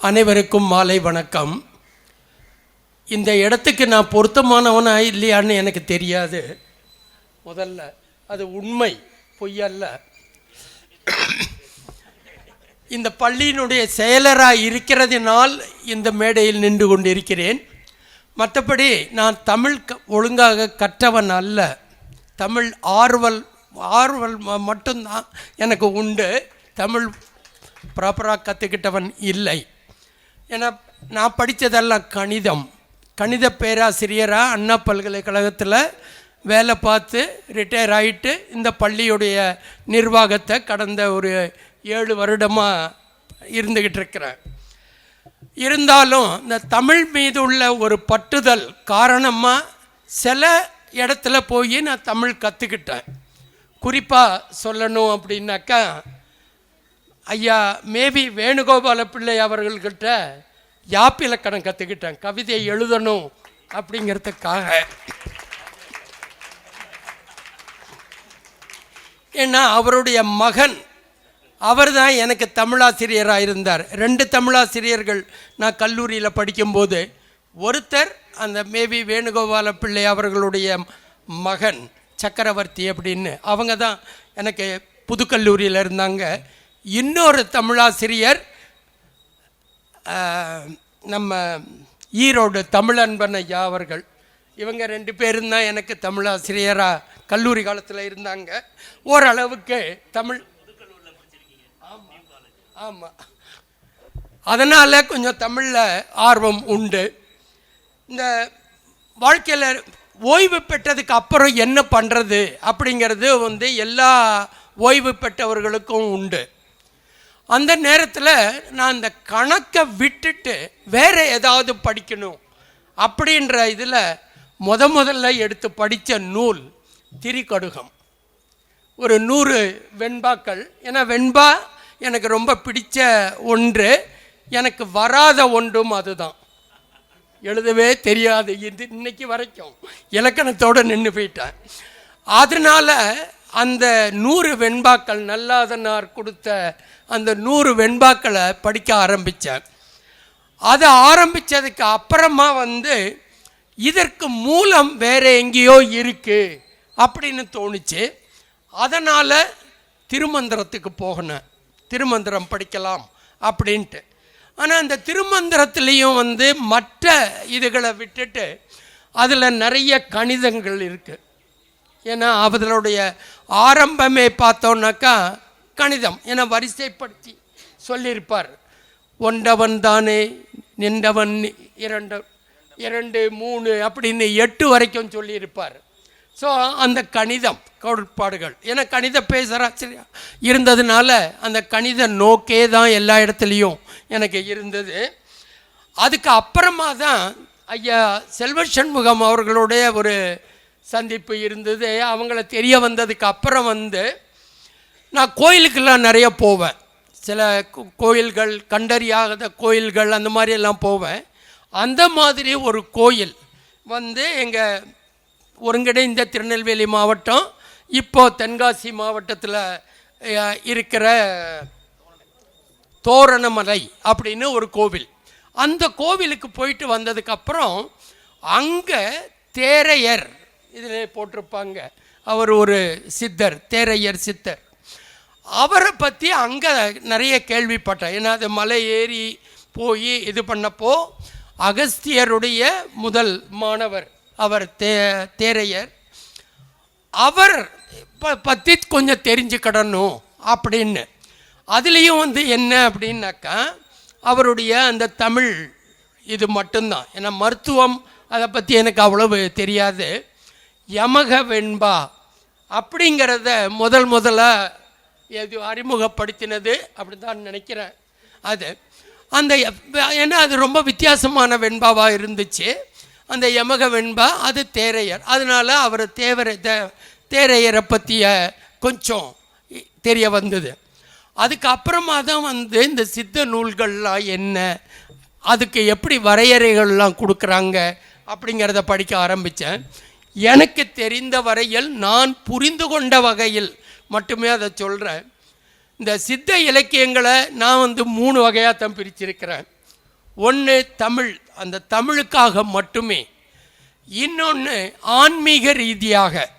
அனைவருக்கும் மாலை வணக்கம். இந்த இடத்துக்கு நான் பொருத்தமானவனா இல்லையான்னு எனக்கு தெரியாது. முதல்ல அது உண்மை பொய்யல்ல. இந்த பள்ளியினுடைய செயலராக இருக்கிறதினால் இந்த மேடையில் நின்று கொண்டிருக்கிறேன். மற்றபடி நான் தமிழ் க- ஒழுங்காக கற்றவன் அல்ல. தமிழ் ஆர்வல் ஆர்வல் ம- மட்டும்தான் எனக்கு உண்டு. தமிழ் ப்ராப்பராக கற்றுக்கிட்டவன் இல்லை. ஏன்னா நான் படித்ததெல்லாம் கணிதம். கணித பேராசிரியராக அண்ணா பல்கலைக்கழகத்தில் வேலை பார்த்து ரிட்டையர் ஆகிட்டு இந்த பள்ளியுடைய நிர்வாகத்தை கடந்த ஒரு ஏழு வருடமாக இருந்துக்கிட்டு இருக்கிறேன். இருந்தாலும் இந்த தமிழ் மீது உள்ள ஒரு பட்டுதல் காரணமாக சில இடத்துல போய் நான் தமிழ் கற்றுக்கிட்டேன் குறிப்பாக சொல்லணும் அப்படின்னாக்கா ஐயா மேபி வேணுகோபால பிள்ளை அவர்கள்கிட்ட யாப்பிலக்கணம் கற்றுக்கிட்டேன் கவிதையை எழுதணும் அப்படிங்கிறதுக்காக. ஏன்னா அவருடைய மகன் அவர் தான் எனக்கு தமிழாசிரியராக இருந்தார். ரெண்டு தமிழாசிரியர்கள் நான் கல்லூரியில் படிக்கும்போது ஒருத்தர் அந்த மேபி வேணுகோபால பிள்ளை அவர்களுடைய மகன் சக்கரவர்த்தி அப்படின்னு. அவங்க தான் எனக்கு புதுக்கல்லூரியில் இருந்தாங்க. இன்னொரு தமிழாசிரியர் நம்ம ஈரோடு தமிழன்பன் ஐயா அவர்கள். இவங்க ரெண்டு பேரும் தான் எனக்கு தமிழாசிரியராக கல்லூரி காலத்தில் இருந்தாங்க. ஓரளவுக்கு தமிழ் ஆமாம் அதனால் கொஞ்சம் தமிழில் ஆர்வம் உண்டு. இந்த வாழ்க்கையில் ஓய்வு பெற்றதுக்கு அப்புறம் என்ன பண்ணுறது அப்படிங்கிறது வந்து எல்லா ஓய்வு பெற்றவர்களுக்கும் உண்டு. அந்த நேரத்தில் நான் அந்த கணக்கை விட்டுட்டு வேறு ஏதாவது படிக்கணும் அப்படின்ற இதில் முத முதல்ல எடுத்து படித்த நூல் திரிகடுகம். ஒரு நூறு வெண்பாக்கள். ஏன்னா வெண்பா எனக்கு ரொம்ப பிடிச்ச ஒன்று. எனக்கு வராத ஒன்றும் அதுதான். எழுதவே தெரியாது. இது இன்னைக்கு வரைக்கும். இலக்கணத்தோடு நின்று போயிட்டேன். அதனால் அந்த நூறு வெண்பாக்கள் நல்லாதனார் கொடுத்த அந்த நூறு வெண்பாக்களை படிக்க ஆரம்பித்தேன் அதை ஆரம்பித்ததுக்கு அப்புறமா வந்து இதற்கு மூலம் வேறு எங்கேயோ இருக்குது அப்படின்னு தோணுச்சு. அதனால் திருமந்திரத்துக்கு போகணும். திருமந்திரம் படிக்கலாம் அப்படின்ட்டு. ஆனால் அந்த திருமந்திரத்துலேயும் வந்து மற்ற இதுகளை விட்டுட்டு அதில் நிறைய கணிதங்கள் இருக்குது ஏன்னா அவர்களுடைய ஆரம்பமே பார்த்தோன்னாக்கா கணிதம் ஏன்னா வரிசைப்படுத்தி சொல்லியிருப்பார். ஒன்றவன் தானே நின்றவன் இரண்டு இரண்டு மூணு அப்படின்னு எட்டு வரைக்கும் சொல்லியிருப்பார். ஸோ அந்த கணிதம் கோட்பாடுகள் ஏன்னா கணித பேசராசிரியா இருந்ததுனால அந்த கணித நோக்கே தான் எல்லா இடத்துலையும் எனக்கு இருந்தது. அதுக்கு அப்புறமா தான் ஐயா செல்வ சண்முகம் அவர்களுடைய ஒரு சந்திப்பு இருந்தது அவங்கள தெரிய வந்ததுக்கு அப்புறம் வந்து நான் கோயிலுக்கெல்லாம் நிறைய போவேன். சில கோயில்கள் கண்டறியாத கோயில்கள் அந்த மாதிரி எல்லாம் போவேன். அந்த மாதிரி ஒரு கோயில் வந்து எங்கள் ஒருங்கிணைந்த திருநெல்வேலி மாவட்டம் இப்போ தென்காசி மாவட்டத்தில் இருக்கிற தோரணமலை அப்படின்னு ஒரு கோவில். அந்த கோவிலுக்கு போயிட்டு வந்ததுக்கப்புறம் அங்கே தேரையர் இதில் போட்டிருப்பாங்க. அவர் ஒரு சித்தர் தேரையர் சித்தர். அவரை பற்றி அங்கே நிறைய கேள்விப்பட்டேன். ஏன்னா அது மலை ஏறி போய் இது பண்ணப்போ அகஸ்தியருடைய முதல் மாணவர் அவர் தே தேரையர். அவர் ப பற்றி கொஞ்சம் தெரிஞ்சுக்கிடணும் அப்படின்னு. அதுலேயும் வந்து என்ன அப்படின்னாக்கா அவருடைய அந்த தமிழ் இது மட்டும்தான். ஏன்னா மருத்துவம் அதை பற்றி எனக்கு அவ்வளவு தெரியாது. யமக வெண்பா அப்படிங்கிறத முதல் முதலாக எது அறிமுகப்படுத்தினது அப்படி தான் நினைக்கிறேன். அது அந்த ஏன்னா அது ரொம்ப வித்தியாசமான வெண்பாவாக இருந்துச்சு. அந்த யமக வெண்பா அது தேரையர். அதனால் அவர் தேவரை தேரையரை பற்றிய கொஞ்சம் இ- தெரிய வந்தது. அதுக்கப்புறமா தான் வந்து இந்த சித்த நூல்கள்லாம் என்ன அதுக்கு எப்படி வரையறைகள்லாம் கொடுக்குறாங்க அப்படிங்கிறத படிக்க ஆரம்பித்தேன் எனக்கு தெரிந்த வரையில் நான் புரிந்து கொண்ட வகையில் மட்டுமே அதை சொல்கிறேன் இந்த சித்த இலக்கியங்களை நான் வந்து மூணு வகையாக தான் பிரிச்சிருக்கிறேன். ஒன்று தமிழ் அந்த தமிழுக்காக மட்டுமே. இன்னொன்று ஆன்மீக ரீதியாக.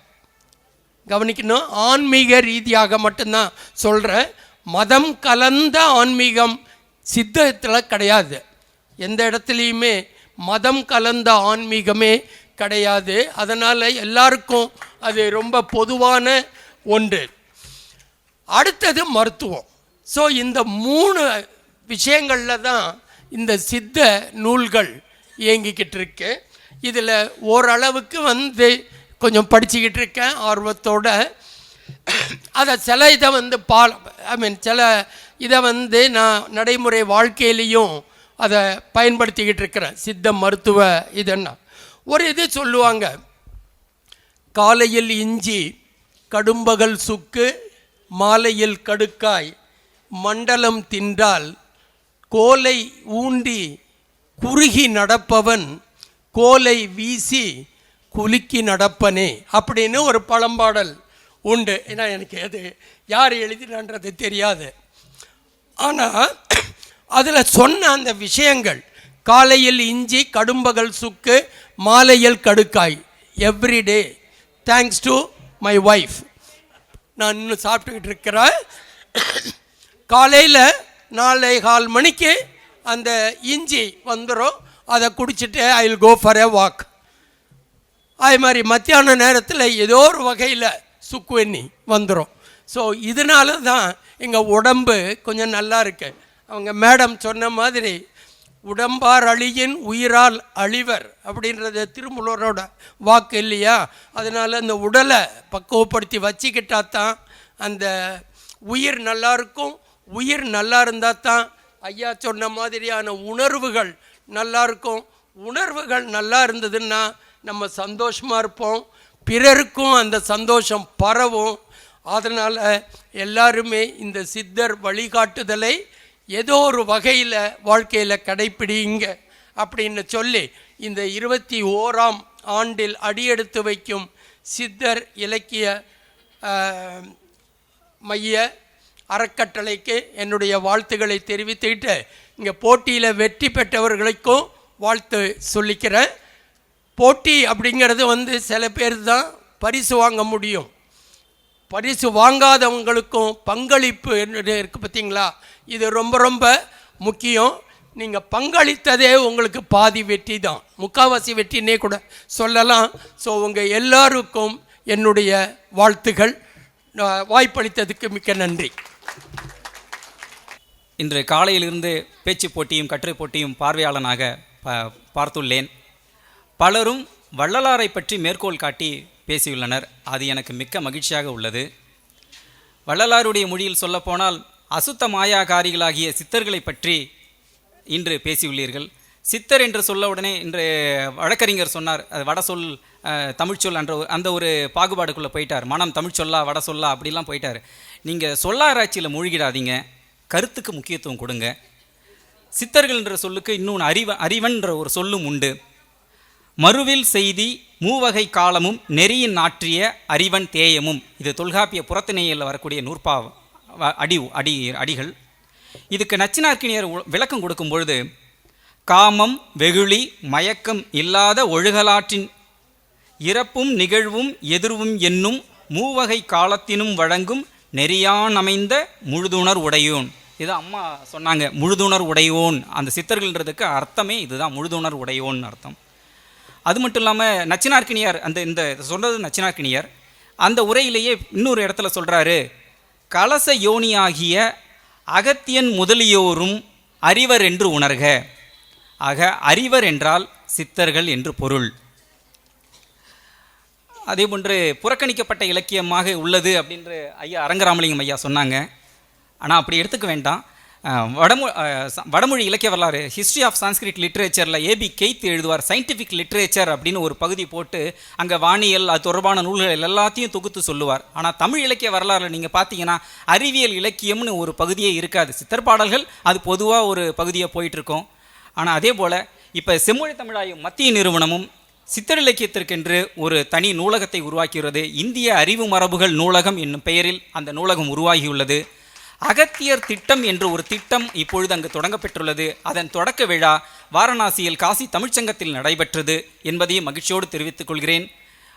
கவனிக்கணும் ஆன்மீக ரீதியாக மட்டும்தான் சொல்கிறேன் மதம் கலந்த ஆன்மீகம் சித்தத்தில் கிடையாது. எந்த இடத்துலையுமே மதம் கலந்த ஆன்மீகமே கிடையாது. அதனால் எல்லாருக்கும் அது ரொம்ப பொதுவான ஒன்று. அடுத்தது மருத்துவம். ஸோ இந்த மூணு விஷயங்களில் தான் இந்த சித்த நூல்கள் இயங்கிக்கிட்டு இருக்கு. இதில் ஓரளவுக்கு வந்து கொஞ்சம் படிச்சுக்கிட்டு இருக்கேன் ஆர்வத்தோட. அதை சில இதை வந்து பால் ஐ மீன் சில இதை வந்து நான் நடைமுறை வாழ்க்கையிலையும் அதை பயன்படுத்திக்கிட்டு இருக்கிறேன். சித்த மருத்துவ இதென்னா. ஒரு இது சொல்லுவாங்க. காலையில் இஞ்சி கடும்பகல் சுக்கு மாலையில் கடுக்காய் மண்டலம் தின்றால் கோலை ஊண்டி குறுகி நடப்பவன் கோலை வீசி குலுக்கி நடப்பனே அப்படின்னு ஒரு பழம்பாடல் உண்டு. ஏன்னா எனக்கு அது யார் எழுதினான்றது தெரியாது. ஆனால் அதில் சொன்ன அந்த விஷயங்கள் காலையில் இஞ்சி கடும்பகல் சுக்கு மாலையில் கடுக்காய். Everyday thanks to my wife நான் இன்னும் சாப்பிட்டுக்கிட்டு இருக்கிறேன். காலையில் நாலே கால் மணிக்கு அந்த இஞ்சி வந்துடும் அதை குடிச்சிட்டு I will go for a walk அதே மாதிரி மத்தியான நேரத்தில் ஏதோ ஒரு வகையில் சுக்குவெண்ணி வந்துடும் ஸோ இதனால தான் எங்கள் உடம்பு கொஞ்சம் நல்லா இருக்கு. அவங்க மேடம் சொன்ன மாதிரி உடம்பார் அழியின் உயிரால் அழிவர் அப்படின்றது திருமூலரோட வாக்கு இல்லையா? அதனால் அந்த உடலை பக்குவப்படுத்தி வச்சுக்கிட்டா தான் அந்த உயிர் நல்லா இருக்கும். உயிர் நல்லா இருந்தால் தான் ஐயா சொன்ன மாதிரியான உணர்வுகள் நல்லா இருக்கும். உணர்வுகள் நல்லா இருந்ததுன்னா நம்ம சந்தோஷமாக இருப்போம். பிறருக்கும் அந்த சந்தோஷம் பரவும். அதனால் எல்லாருமே இந்த சித்தர் வழிகாட்டுதலை ஏதோ ஒரு வகையில் வாழ்க்கையில் கடைப்பிடிங்க அப்படின்னு சொல்லி இந்த இருபத்தி ஓராம் ஆண்டில் அடியெடுத்து வைக்கும் சித்தர் இலக்கிய மைய அறக்கட்டளைக்கு என்னுடைய வாழ்த்துக்களை தெரிவித்துக்கிட்டு இங்கே போட்டியில் வெற்றி பெற்றவர்களுக்கும் வாழ்த்து சொல்லிக்கிறேன். போட்டி அப்படிங்கிறது வந்து சில பேர் தான் பரிசு வாங்க முடியும். பரிசு வாங்காதவங்களுக்கும் பங்களிப்பு என்று இருக்கு பார்த்தீங்களா? இது ரொம்ப ரொம்ப முக்கியம். நீங்கள் பங்களித்ததே உங்களுக்கு பாதி வெற்றி தான். முக்காவாசி வெற்றினே கூட சொல்லலாம். ஸோ உங்கள் எல்லாருக்கும் என்னுடைய வாழ்த்துகள். வாய்ப்பளித்ததுக்கு மிக்க நன்றி. இன்று காலையிலிருந்து பேச்சு போட்டியும் கட்டுரை போட்டியும் பார்வையாளனாக பார்த்துள்ளேன். பலரும் வள்ளலாரை பற்றி மேற்கோள் காட்டி பேசியுள்ளனர். அது எனக்கு மிக்க மகிழ்ச்சியாக உள்ளது. வள்ளலாருடைய மொழியில் சொல்லப்போனால் அசுத்த மாயாகாரிகளாகிய சித்தர்களை பற்றி இன்று பேசியுள்ளீர்கள். சித்தர் என்று சொல்ல உடனே இன்று வழக்கறிஞர் சொன்னார். அது வட சொல் தமிழ்ச்சொல் என்ற ஒரு- அந்த ஒரு பாகுபாடுக்குள்ளே போயிட்டார். மனம் தமிழ் சொல்லா வட சொல்லா அப்படிலாம் போயிட்டார். நீங்கள் சொல்லாராய்ச்சியில் மூழ்கிடாதீங்க. கருத்துக்கு முக்கியத்துவம் கொடுங்க. சித்தர்கள் என்ற சொல்லுக்கு இன்னொன்று அறிவ அறிவன்ற ஒரு சொல்லும் உண்டு. மறுவில் செய்தி மூவகை காலமும் நெறியின் நாற்றிய அறிவன் தேயமும். இது தொல்காப்பிய புறத்திணையில் வரக்கூடிய நூற்பா வ- அடி அடி அடிகள். இதுக்கு நச்சினார்க்கினியர் உ- விளக்கம் கொடுக்கும் பொழுது காமம் வெகுளி மயக்கம் இல்லாத ஒழுகலாற்றின் இறப்பும் நிகழ்வும் எதிர்வும் என்னும் மூவகை காலத்தினும் வழங்கும் நெறியான் அமைந்த முழுதுணர் உடையோன். இது அம்மா சொன்னாங்க முழுதுணர் உடையோன். அந்த சித்தர்கள்ன்றதுக்கு அர்த்தமே இதுதான் முழுதுணர் உடையோன் அர்த்தம். அது மட்டும் இல்லாமல் நச்சினார்க்கினியார் அந்த இந்த சொல்கிறது நச்சினார்க்கினியார் அந்த உரையிலேயே இன்னொரு இடத்துல சொல்கிறாரு கலச யோனியாகிய அகத்தியன் முதலியோரும் அறிவர் என்று உணர்க. ஆக அறிவர் என்றால் சித்தர்கள் என்று பொருள். அதேபோன்று புறக்கணிக்கப்பட்ட இலக்கியமாக உள்ளது அப்படின்று ஐயா அரங்கராமலிங்கம் ஐயா சொன்னாங்க. ஆனால் அப்படி எடுத்துக்க வேண்டாம். வடமொ வடமொழி இலக்கிய வரலாறு ஹிஸ்ட்ரி ஆஃப் சான்ஸ்கிரிட் லிட்ரேச்சரில் ஏபி கெய்த் எழுதுவார். சயின்டிஃபிக் லிட்ரேச்சர் அப்படின்னு ஒரு பகுதி போட்டு அங்கே வானியல் அது தொடர்பான நூல்கள் எல்லாத்தையும் தொகுத்து சொல்லுவார். ஆனால் தமிழ் இலக்கிய வரலாறு நீங்கள் பார்த்தீங்கன்னா அறிவியல் இலக்கியம்னு ஒரு பகுதியே இருக்காது. சித்தர் பாடல்கள் அது பொதுவாக ஒரு பகுதியாக போயிட்டுருக்கோம். ஆனால் அதே போல் இப்போ செம்மொழி தமிழாயும் மத்திய நிறுவனமும் சித்தர் இலக்கியத்திற்கென்று ஒரு தனி நூலகத்தை உருவாக்கியுள்ளது. இந்திய அறிவு மரபுகள் நூலகம் என்னும் பெயரில் அந்த நூலகம் உருவாகியுள்ளது. அகத்தியர் திட்டம் என்று ஒரு திட்டம் இப்பொழுது அங்கு தொடங்கப்பெற்றுள்ளது. அதன் தொடக்க விழா வாரணாசியில் காசி தமிழ்ச்சங்கத்தில் நடைபெற்றது என்பதையும் மகிழ்ச்சியோடு தெரிவித்துக் கொள்கிறேன்.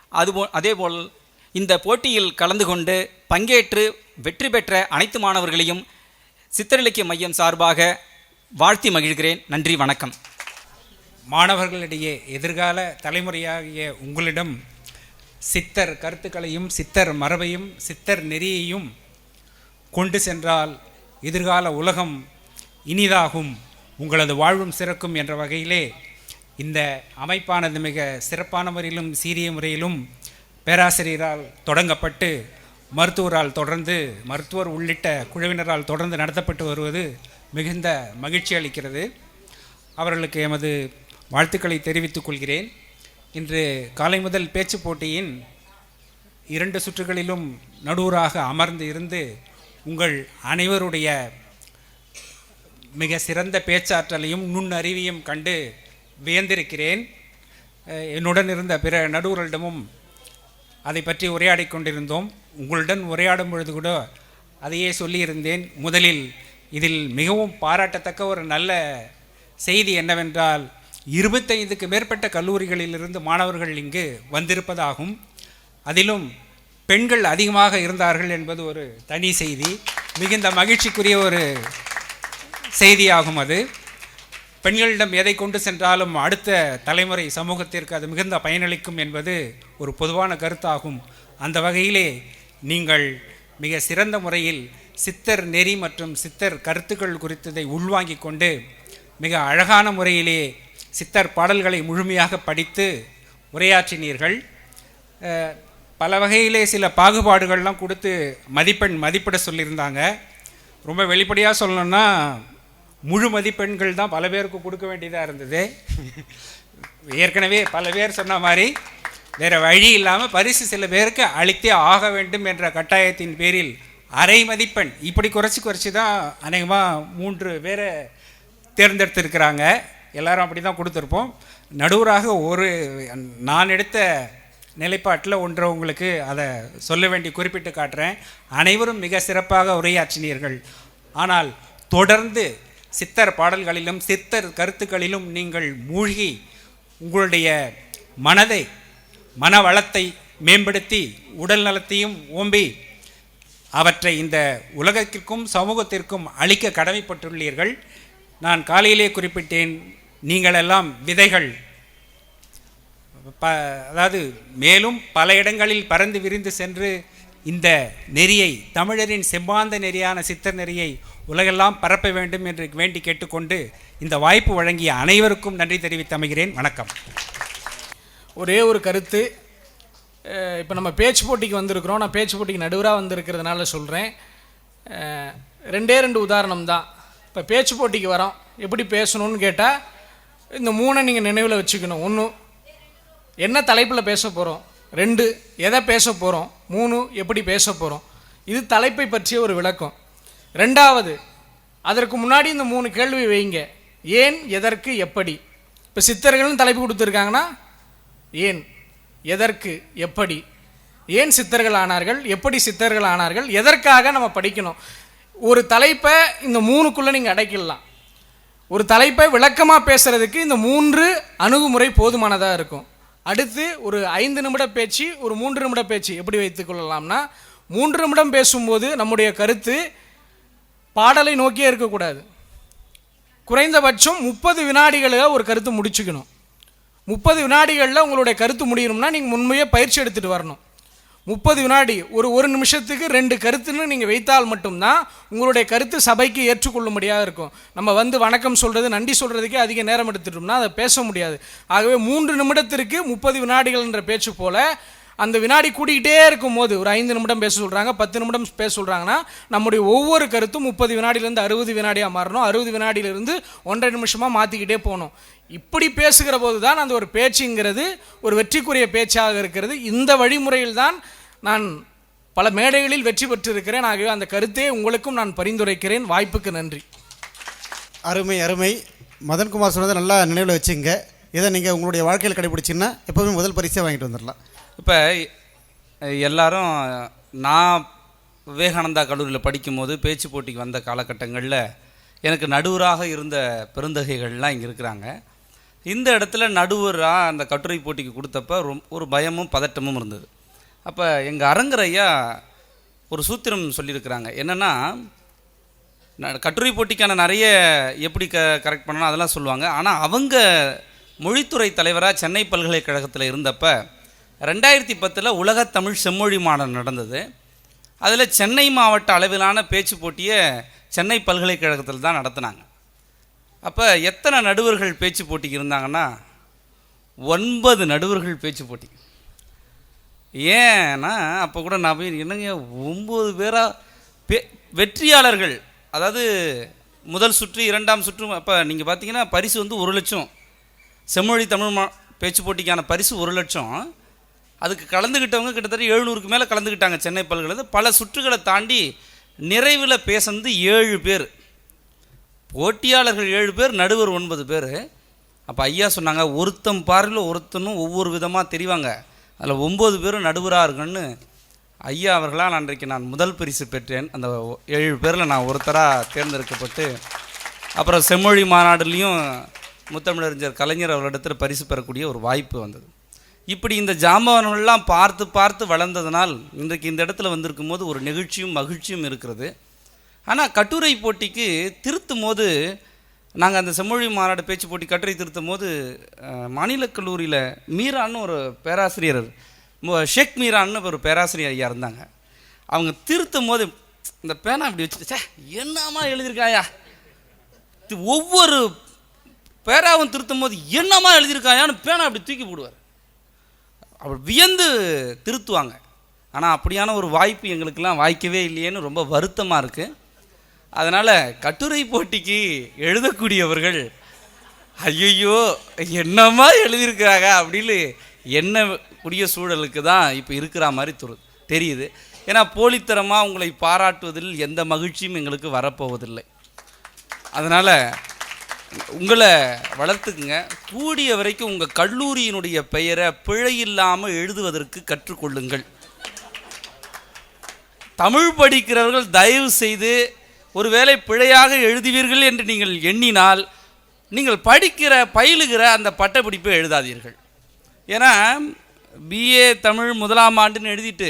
அதுபோல் அதேபோல் இந்த போட்டியில் கலந்து கொண்டு பங்கேற்று வெற்றி பெற்ற அனைத்து மாணவர்களையும் சித்திரலக்கிய மையம் சார்பாக வாழ்த்தி மகிழ்கிறேன். நன்றி வணக்கம். மாணவர்களிடையே எதிர்கால தலைமுறையாகிய உங்களிடம் சித்தர் கருத்துக்களையும் சித்தர் மரபையும் சித்தர் நெறியையும் கொண்டு சென்றால் எதிர்கால உலகம் இனிதாகும். உங்களது வாழ்வும் சிறக்கும் என்ற வகையிலே இந்த அமைப்பானது மிக சிறப்பான முறையிலும் சீரிய முறையிலும் பேராசிரியரால் தொடங்கப்பட்டு மருத்துவரால் தொடர்ந்து மருத்துவர் உள்ளிட்ட குழுவினரால் தொடர்ந்து நடத்தப்பட்டு வருவது மிகுந்த மகிழ்ச்சி அளிக்கிறது. அவர்களுக்கு எமது வாழ்த்துக்களை தெரிவித்துக் கொள்கிறேன். இன்று காலை முதல் பேச்சு போட்டியின் இரண்டு சுற்றுகளிலும் நடுவராக அமர்ந்து இருந்து உங்கள் அனைவருடைய மிக சிறந்த பேச்சாற்றலையும் நுண்ணறிவையும் கண்டு வியந்திருக்கிறேன். என்னுடன் இருந்த பிற நடுவர்களிடமும் அதை பற்றி உரையாடி கொண்டிருந்தோம். உங்களுடன் உரையாடும் பொழுது கூட அதையே சொல்லியிருந்தேன். முதலில் இதில் மிகவும் பாராட்டத்தக்க ஒரு நல்ல செய்தி என்னவென்றால் இருபத்தைந்துக்கு மேற்பட்ட கல்லூரிகளிலிருந்து மாணவர்கள் இங்கு வந்திருப்பதாகும். அதிலும் பெண்கள் அதிகமாக இருந்தார்கள் என்பது ஒரு தனி செய்தி. மிகுந்த மகிழ்ச்சிக்குரிய ஒரு செய்தியாகும் அது. பெண்களிடம் எதை கொண்டு சென்றாலும் அடுத்த தலைமுறை சமூகத்திற்கு அது மிகுந்த பயனளிக்கும் என்பது ஒரு பொதுவான கருத்தாகும். அந்த வகையிலே நீங்கள் மிக சிறந்த முறையில் சித்தர் நெறி மற்றும் சித்தர் கருத்துக்கள் குறித்ததை உள்வாங்கிக் கொண்டு மிக அழகான முறையிலே சித்தர் பாடல்களை முழுமையாக படித்து உரையாற்றினீர்கள். பல வகையிலே சில பாகுபாடுகள்லாம் கொடுத்து மதிப்பெண் மதிப்பிட சொல்லியிருந்தாங்க. ரொம்ப வெளிப்படையாக சொல்லணும்னா முழு மதிப்பெண்கள் தான் பல பேருக்கு கொடுக்க வேண்டியதாக இருந்தது. ஏற்கனவே பல பேர் சொன்ன மாதிரி வேறு வழி இல்லாமல் பரிசு சில பேருக்கு அளித்தே ஆக வேண்டும் என்ற கட்டாயத்தின் பேரில் அரை மதிப்பெண். இப்படி குறைச்சி குறைச்சி தான் அநேகமாக மூன்று பேரை தேர்ந்தெடுத்திருக்கிறாங்க. எல்லாரும் அப்படி தான் கொடுத்துருப்போம். நடுவராக ஒரு நான் எடுத்த நிலைப்பாட்டில் ஒன்றை உங்களுக்கு அதை சொல்ல வேண்டி குறிப்பிட்டு காட்டுறேன். அனைவரும் மிக சிறப்பாக உரையாற்றினீர்கள். ஆனால் தொடர்ந்து சித்தர் பாடல்களிலும் சித்தர் கருத்துக்களிலும் நீங்கள் மூழ்கி உங்களுடைய மனதை மனவளத்தை மேம்படுத்தி உடல் நலத்தையும் ஓம்பி அவற்றை இந்த உலகத்திற்கும் சமூகத்திற்கும் அளிக்க கடமைப்பட்டுள்ளீர்கள். நான் காலையிலே குறிப்பிட்டேன் நீங்களெல்லாம் விதைகள். ப அதாவது மேலும் பல இடங்களில் பறந்து விரிந்து சென்று இந்த நெறியை தமிழரின் செம்பாந்த நெறியான சித்தர் நெறியை உலகெல்லாம் பரப்ப வேண்டும் என்று வேண்டி கேட்டுக்கொண்டு இந்த வாய்ப்பு வழங்கிய அனைவருக்கும் நன்றி தெரிவித்து அமைகிறேன். வணக்கம். ஒரே ஒரு கருத்து. இப்போ நம்ம பேச்சு போட்டிக்கு வந்திருக்கிறோம். நான் பேச்சு போட்டிக்கு நடுவராக வந்திருக்கிறதுனால சொல்கிறேன் ரெண்டே ரெண்டு உதாரணம் தான். இப்போ பேச்சு போட்டிக்கு வரோம். எப்படி பேசணும்னு கேட்டால் இந்த மூணை நீங்கள் நினைவில் வச்சுக்கணும். ஒன்று என்ன தலைப்பில் பேச போகிறோம் ரெண்டு எதை பேச போகிறோம் மூணு எப்படி பேச போகிறோம் இது தலைப்பை பற்றிய ஒரு விளக்கம். ரெண்டாவது அதற்கு முன்னாடி இந்த மூணு கேள்வி வைங்க. ஏன் எதற்கு எப்படி? இப்போ சித்தர்கள்னு தலைப்பு கொடுத்துருக்காங்கன்னா ஏன் எதற்கு எப்படி? ஏன் சித்தர்கள் ஆனார்கள்? எப்படி சித்தர்கள் ஆனார்கள்? எதற்காக நம்ம படிக்கணும்? ஒரு தலைப்பை இந்த மூணுக்குள்ளே நீங்கள் அடைக்கிடலாம். ஒரு தலைப்பை விளக்கமாக பேசுகிறதுக்கு இந்த மூன்று அணுகுமுறை போதுமானதாக இருக்கும். அடுத்து ஒரு ஐந்து நிமிட பேச்சு ஒரு மூன்று நிமிட பேச்சு எப்படி வைத்துக் கொள்ளலாம்னா மூன்று நிமிடம் பேசும்போது நம்முடைய கருத்து பாடலை நோக்கியே இருக்கக்கூடாது. குறைந்தபட்சம் முப்பது வினாடிகளில் ஒரு கருத்து முடிச்சுக்கணும். முப்பது வினாடிகளில் உங்களுடைய கருத்து முடியணும்னா நீங்கள் முன்மையே பயிற்சி எடுத்துகிட்டு வரணும். முப்பது வினாடி ஒரு ஒரு நிமிஷத்துக்கு ரெண்டு கருத்துன்னு நீங்கள் வைத்தால் மட்டும்தான் உங்களுடைய கருத்து சபைக்கு ஏற்றுக்கொள்ளும்படியாக இருக்கும். நம்ம வந்து வணக்கம் சொல்கிறது நன்றி சொல்கிறதுக்கே அதிக நேரம் எடுத்துட்டோம்னா அதை பேச முடியாது. ஆகவே மூன்று நிமிடத்திற்கு முப்பது வினாடிகள் என்ற பேச்சு போல அந்த வினாடி கூட்டிக்கிட்டே இருக்கும்போது ஒரு ஐந்து நிமிடம் பேச சொல்கிறாங்க பத்து நிமிடம் பேச சொல்கிறாங்கன்னா நம்முடைய ஒவ்வொரு கருத்தும் முப்பது வினாடியிலேருந்து அறுபது வினாடியாக மாறணும். அறுபது வினாடியிலிருந்து ஒன்றரை நிமிஷமாக மாற்றிக்கிட்டே போகணும். இப்படி பேசுகிற போது தான் அந்த ஒரு பேச்சுங்கிறது ஒரு வெற்றிக்குரிய பேச்சாக இருக்கிறது. இந்த வழிமுறையில் தான் நான் பல மேடைகளில் வெற்றி பெற்றிருக்கிறேன். ஆகவே அந்த கருத்தே உங்களுக்கும் நான் பரிந்துரைக்கிறேன். வாய்ப்புக்கு நன்றி. அருமை அருமை. மதன்குமார் சொன்னதை நல்லா நினைவில் வச்சுங்க. இதை நீங்கள் உங்களுடைய வாழ்க்கையில் கடைபிடிச்சிங்கன்னா எப்போவுமே முதல் பரிசே வாங்கிட்டு வந்துடலாம். இப்போ எல்லாரும் நான் விவேகானந்தா கல்லூரியில் படிக்கும்போது பேச்சு போட்டிக்கு வந்த காலகட்டங்களில் எனக்கு நடுவராக இருந்த பெருந்தகைகள்லாம் இங்கே இருக்கிறாங்க. இந்த இடத்துல நடுவராக அந்த கட்டுரை போட்டிக்கு கொடுத்தப்ப ரொம் ஒரு பயமும் பதட்டமும் இருந்தது. அப்போ எங்கள் அரங்கரையா ஒரு சூத்திரம் சொல்லியிருக்கிறாங்க. என்னென்னா ந- கட்டுரை போட்டிக்கான நிறைய எப்படி க கரெக்ட் பண்ணணும் அதெல்லாம் சொல்லுவாங்க. ஆனால் அவங்க மொழித்துறை தலைவராக சென்னை பல்கலைக்கழகத்தில் இருந்தப்ப ரெண்டாயிரத்தி பத்தில் உலகத்தமிழ் செம்மொழி மாநாடு நடந்தது. அதில் சென்னை மாவட்ட அளவிலான பேச்சு போட்டியை சென்னை பல்கலைக்கழகத்தில் தான் நடத்தினாங்க. அப்போ எத்தனை நடுவர்கள் பேச்சு போட்டிக்கு இருந்தாங்கன்னா ஒன்பது நடுவர்கள் பேச்சு போட்டி. ஏன்னா அப்போ கூட நான் போய் என்னங்க ஒம்பது பேராக பே வெற்றியாளர்கள் அதாவது முதல் சுற்று இரண்டாம் சுற்று அப்போ நீங்கள் பார்த்தீங்கன்னா பரிசு வந்து ஒரு லட்சம். செம்மொழி தமிழ் மா பேச்சு போட்டிக்கான பரிசு ஒரு லட்சம். அதுக்கு கலந்துக்கிட்டவங்க கிட்டத்தட்ட எழுநூறுக்கு மேலே கலந்துக்கிட்டாங்க சென்னை பல்கலை பல சுற்றுகளை தாண்டி நிறைவில் பேசந்து ஏழு பேர். போட்டியாளர்கள் ஏழு பேர் நடுவர் ஒன்பது பேர். அப்போ ஐயா சொன்னாங்க ஒருத்தன் பார்வையில் ஒருத்தனும் ஒவ்வொரு விதமாக தெரிவாங்க. அதில் ஒம்பது பேரும் நடுவராக இருக்குன்னு ஐயா அவர்களால் அன்றைக்கு நான் முதல் பரிசு பெற்றேன். அந்த ஏழு பேரில் நான் ஒருத்தராக தேர்ந்தெடுக்கப்பட்டு அப்புறம் செம்மொழி மாநாடுலேயும் முத்தமிழறிஞர் கலைஞர் அவர்களிடத்தில் பரிசு பெறக்கூடிய ஒரு வாய்ப்பு வந்தது. இப்படி இந்த ஜாம்பவான்கள்லாம் பார்த்து பார்த்து வளர்ந்ததனால் இன்றைக்கு இந்த இடத்துல வந்திருக்கும் போது ஒரு நெகிழ்ச்சியும் மகிழ்ச்சியும் இருக்கிறது. ஆனால் கட்டுரை போட்டிக்கு திருத்தும் போது நாங்கள் அந்த செம்மொழி மாநாடு பேச்சு போட்டி கட்டுரை திருத்தும் போது மாநில கல்லூரியில் மீரான்னு ஒரு பேராசிரியர் ஷேக் மீரான்னு ஒரு பேராசிரியர் ஐயா இருந்தாங்க. அவங்க திருத்தும் போது இந்த பேனா இப்படி வச்சுட்டு "ச்சே, என்னம்மா எழுதியிருக்காயா? இது ஒவ்வொரு பேராவும் திருத்தும் போது என்னம்மா எழுதியிருக்காயான்னு பேனா அப்படி தூக்கி போடுவார். அவர் வியந்து திருத்துவாங்க. ஆனால் அப்படியான ஒரு வாய்ப்பு எங்களுக்கெல்லாம் வாய்க்கவே இல்லையேன்னு ரொம்ப வருத்தமாக இருக்குது அதனால் கட்டுரை போட்டிக்கு எழுதக்கூடியவர்கள் ஐயையோ என்னம்மா எழுதியிருக்கிறாங்க அப்படின்னு என்ன கூடிய சூழலுக்கு தான் இப்போ இருக்கிற மாதிரி துரு தெரியுது. ஏன்னா போலித்தரமாக உங்களை பாராட்டுவதில் எந்த மகிழ்ச்சியும் எங்களுக்கு வரப்போவதில்லை. அதனால் உங்களை வளர்த்துக்குங்க. கூடிய வரைக்கும் உங்கள் கல்லூரியினுடைய பெயரை பிழையில்லாமல் எழுதுவதற்கு கற்றுக்கொள்ளுங்கள். தமிழ் படிக்கிறவர்கள் தயவு செய்து ஒருவேளை பிழையாக எழுதுவீர்கள் என்று நீங்கள் எண்ணினால் நீங்கள் படிக்கிற பயிலுகிற அந்த பட்டப்படிப்பை எழுதாதீர்கள். ஏன்னா பிஏ தமிழ் முதலாம் ஆண்டுன்னு எழுதிட்டு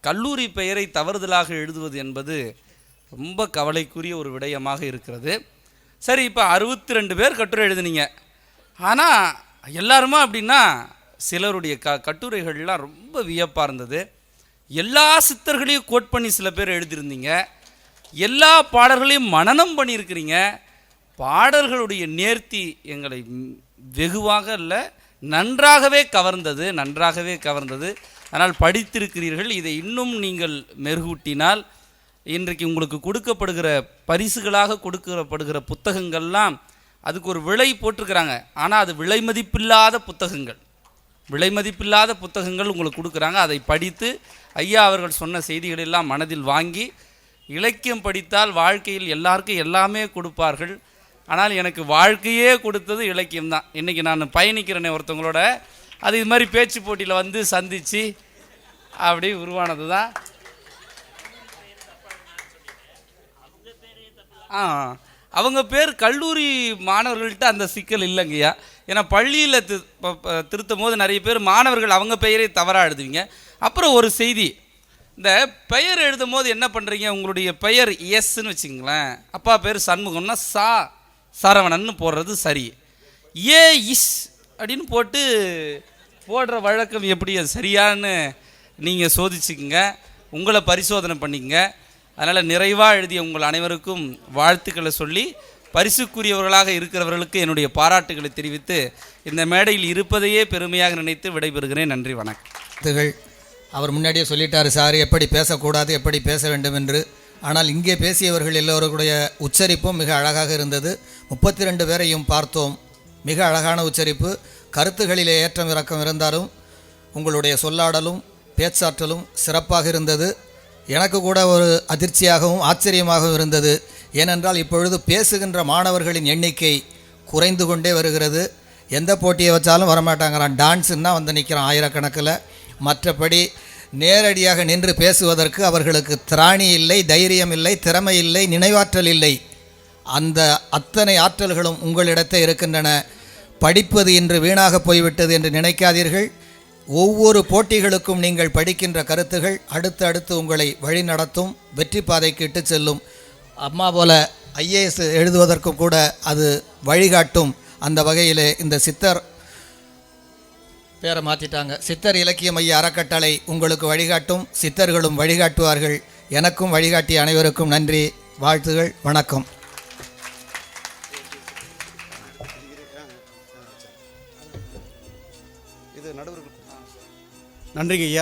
கல்லூரி பெயரை தவறுதலாக எழுதுவது என்பது ரொம்ப கவலைக்குரிய ஒரு விடயமாக இருக்கிறது. சரி இப்போ அறுபத்தி ரெண்டு பேர் கட்டுரை எழுதுனீங்க. ஆனால் எல்லாருமா அப்படின்னா சிலருடைய க கட்டுரைகள்லாம் ரொம்ப வியப்பாக இருந்தது. எல்லா சித்தர்களையும் கோட் பண்ணி சில பேர் எழுதியிருந்தீங்க. எல்லா பாடல்களையும் மனனம் பண்ணியிருக்கிறீங்க. பாடல்களுடைய நேர்த்தி எங்களை வெகுவாக இல்லை நன்றாகவே கவர்ந்தது நன்றாகவே கவர்ந்தது. ஆனால் படித்திருக்கிறீர்கள் இதை இன்னும் நீங்கள் மெருகூட்டினால் இன்றைக்கு உங்களுக்கு கொடுக்கப்படுகிற பரிசுகளாக கொடுக்கப்படுகிற புத்தகங்கள்லாம் அதுக்கு ஒரு விலை போட்டிருக்கிறாங்க. ஆனால் அது விலை மதிப்பில்லாத புத்தகங்கள். விலை மதிப்பில்லாத புத்தகங்கள் உங்களுக்கு கொடுக்குறாங்க. அதை படித்து ஐயா அவர்கள் சொன்ன செய்திகளெல்லாம் மனதில் வாங்கி இலக்கியம் படித்தால் வாழ்க்கையில் எல்லாருக்கும் எல்லாமே கொடுப்பார்கள். ஆனால் எனக்கு வாழ்க்கையே கொடுத்தது இலக்கியம் தான். இன்றைக்கி நான் பயணிக்கிறேனே ஒருத்தவங்களோட. அது இது மாதிரி பேச்சு போட்டியில் வந்து சந்தித்து அப்படி உருவானது தான் ஆ அவங்க பேர் கல்லூரி மாணவர்கள்ட்ட அந்த சிக்கல் இல்லைங்கய்யா ஏன்னா பள்ளியில் தி திருத்தும் போது நிறைய பேர் மாணவர்கள் அவங்க பெயரை தவறாக எழுதுவீங்க. அப்புறம் ஒரு செய்தி. இந்த பெயர் எழுதும் போது என்ன பண்ணுறீங்க உங்களுடைய பெயர் எஸ்ன்னு வச்சுங்களேன் அப்பா பேர் சண்முகம்னா சா சரவணன்னு போடுறது சரி. ஏ இஸ் அப்படின்னு போட்டு போடுற வழக்கம் எப்படி? அது சரியான்னு நீங்கள் சோதிச்சுக்குங்க. உங்களை பரிசோதனை பண்ணிக்கங்க. அதனால் நிறைவாக எழுதிய உங்கள் அனைவருக்கும் வாழ்த்துக்களை சொல்லி பரிசுக்குரியவர்களாக இருக்கிறவர்களுக்கு என்னுடைய பாராட்டுகளை தெரிவித்து இந்த மேடையில் இருப்பதையே பெருமையாக நினைத்து விடைபெறுகிறேன். நன்றி வணக்கம். அவர் முன்னாடியே சொல்லிட்டார் சார் எப்படி பேசக்கூடாது எப்படி பேச வேண்டும் என்று. ஆனால் இங்கே பேசியவர்கள் எல்லோருடைய உச்சரிப்பும் மிக அழகாக இருந்தது. முப்பத்தி ரெண்டு பேரையும் பார்த்தோம். மிக அழகான உச்சரிப்பு. கருத்துகளிலே ஏற்றம் இறக்கம் இருந்தாலும் உங்களுடைய சொல்லாடலும் பேச்சாற்றலும் சிறப்பாக இருந்தது. எனக்கு கூட ஒரு அதிர்ச்சியாகவும் ஆச்சரியமாகவும் இருந்தது. ஏனென்றால் இப்பொழுது பேசுகின்ற மாணவர்களின் எண்ணிக்கை குறைந்து கொண்டே வருகிறது. எந்த போட்டியை வச்சாலும் வரமாட்டாங்கிறான் டான்ஸுன்னா வந்து நிற்கிறான் ஆயிரக்கணக்கில். மற்றபடி நேரடியாக நின்று பேசுவதற்கு அவர்களுக்கு திராணி இல்லை தைரியம் இல்லை திறமை இல்லை நினைவாற்றல் இல்லை. அந்த அத்தனை ஆற்றல்களும் உங்களிடத்தே இருக்கின்றன. படிப்பது இன்று வீணாக போய்விட்டது என்று நினைக்காதீர்கள். ஒவ்வொரு போட்டிகளுக்கும் நீங்கள் படிக்கின்ற கருத்துகள் அடுத்து அடுத்து உங்களை வழி நடத்தும் வெற்றி பாதைக்கு இட்டு செல்லும். அம்மா போல ஐஏஎஸ் எழுதுவதற்கும் கூட அது வழிகாட்டும். அந்த வகையிலே இந்த சித்தர் பேரை மாற்றிட்டாங்க சித்தர் இலக்கிய மைய அறக்கட்டளை உங்களுக்கு வழிகாட்டும் சித்தர்களும் வழிகாட்டுவார்கள். எனக்கும் வழிகாட்டிய அனைவருக்கும் நன்றி வாழ்த்துகள் வணக்கம். நன்றிங்க ஐயா.